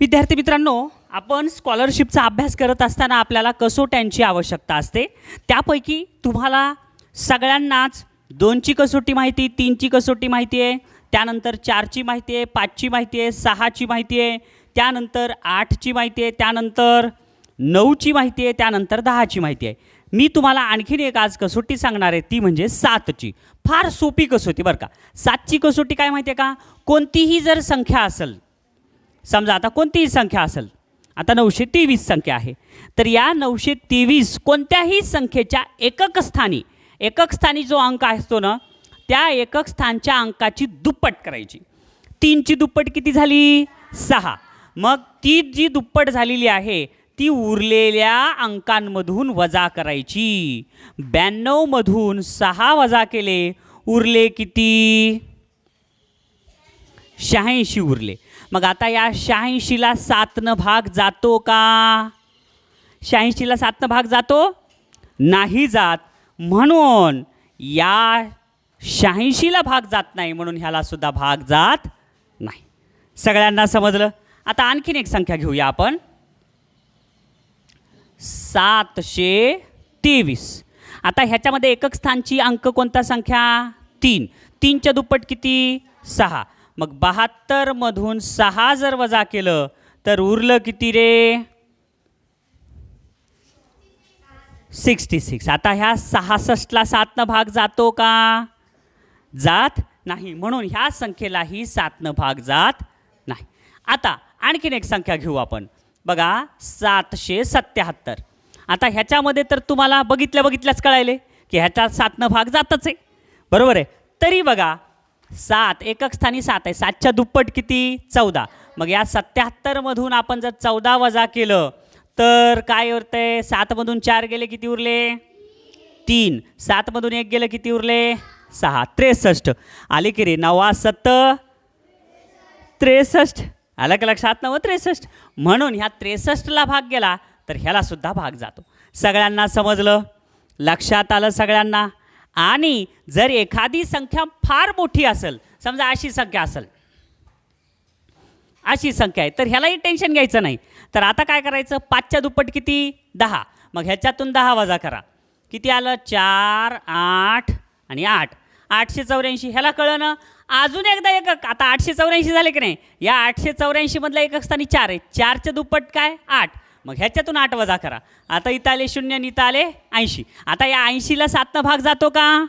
विद्यार्थी मित्रांनो आपण स्कॉलरशिपचा अभ्यास करत असताना आपल्याला कसोट्यांची आवश्यकता असते. त्यापैकी तुम्हाला सगळ्यांनाच दोनची कसोटी माहिती तीनची कसोटी माहिती आहे त्यानंतर चारची माहिती आहे पाचची माहिती आहे सहाची माहिती आहे त्यानंतर आठची माहिती आहे त्यानंतर नऊची माहिती आहे त्यानंतर दहाची माहिती आहे. मी तुम्हाला आणखीन एक आज कसोटी सांगणार आहे ती म्हणजे सातची. फार सोपी कसोटी बरं का. सातची कसोटी काय माहिती आहे का? कोणतीही जर संख्या असेल समजा आता कोणतीही संख्या असेल? आता नऊशे तेवीस संख्या आहे. तर या नऊशे तेवीस कोणत्याही संख्येच्या एकक स्थानी एकक स्थानी जो अंक असतो ना त्या एकक स्थानच्या अंकाची दुप्पट करायची. तीनची दुप्पट किती झाली? सहा. मग ती जी दुप्पट झालेली आहे ती उरलेल्या अंकांमधून वजा करायची. ब्याण्णवमधून सहा वजा केले उरले किती? शहाऐंशी उरले. मग आता या शहाऐंशीला सातनं भाग जातो का? शहाऐंशीला सातनं भाग जातो? नाही जात. म्हणून या शहाऐंशीला भाग जात नाही म्हणून ह्यालासुद्धा भाग जात नाही. सगळ्यांना समजलं? आता आणखीन एक संख्या घेऊया आपण. सातशे तेवीस. आता ह्याच्यामध्ये एकक स्थानची अंक कोणता संख्या? तीन. तीनच्या दुप्पट किती? सहा. मग बहात्तरमधून सहा जर वजा केलं तर उरलं किती रे? Sixty six. आता ह्या सहासष्टला सातनं भाग जातो का? जात नाही. म्हणून ह्या संख्येलाही सातनं भाग जात नाही. आता आणखीन एक संख्या घेऊ आपण. बघा सातशे सत्याहत्तर. आता ह्याच्यामध्ये तर तुम्हाला बघितल्या बघितल्याच कळायले की ह्याच्यात सातनं भाग जातच आहे. बरोबर आहे? तरी बघा सात. एकक स्थानी सात आहे. सातच्या दुप्पट किती? चौदा. मग या सत्याहत्तरमधून आपण जर चौदा वजा केलं तर काय उरतंय सातमधून चार गेले किती उरले? तीन. सातमधून एक गेलं किती उरले? सहा. त्रेसष्ट. आले की रे नवा सत्त त्रेसष्ट. आलं का लक्षात? नवं त्रेसष्ट. म्हणून ह्या त्रेसष्टला भाग गेला तर ह्यालासुद्धा भाग जातो. सगळ्यांना समजलं? लक्षात आलं सगळ्यांना? आणि जर एखादी संख्या फार मोठी असेल समजा अशी संख्या असेल अशी संख्या आहे तर ह्यालाही टेन्शन घ्यायचं नाही. तर आता काय करायचं? पाचच्या दुप्पट किती? दहा. मग ह्याच्यातून दहा वजा करा. किती आलं? चार आठ आणि आठ. आठशे चौऱ्याऐंशी. ह्याला कळलं ना? अजून एकदा एकक. आता आठशे चौऱ्याऐंशी झाले की नाही? या आठशे चौऱ्याऐंशीमधला एकक स्थानी चार आहे. चारच्या दुप्पट काय? आठ. मग ह्याच्यातून आठ वजा करा. आता इथं आले शून्य आणि इथं आले ऐंशी. आता या ऐंशीला सातनं भाग जातो का?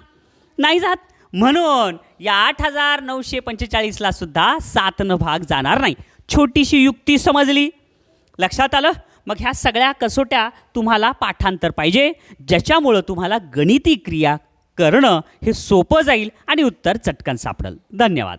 नाही जात. म्हणून या आठ हजार नऊशे पंचेचाळीसला सुद्धा सातनं भाग जाणार नाही. छोटीशी युक्ती समजली. लक्षात आलं? मग ह्या सगळ्या कसोट्या तुम्हाला पाठांतर पाहिजे ज्याच्यामुळं तुम्हाला गणिती क्रिया करणं हे सोपं जाईल आणि उत्तर चटकन सापडेल. धन्यवाद.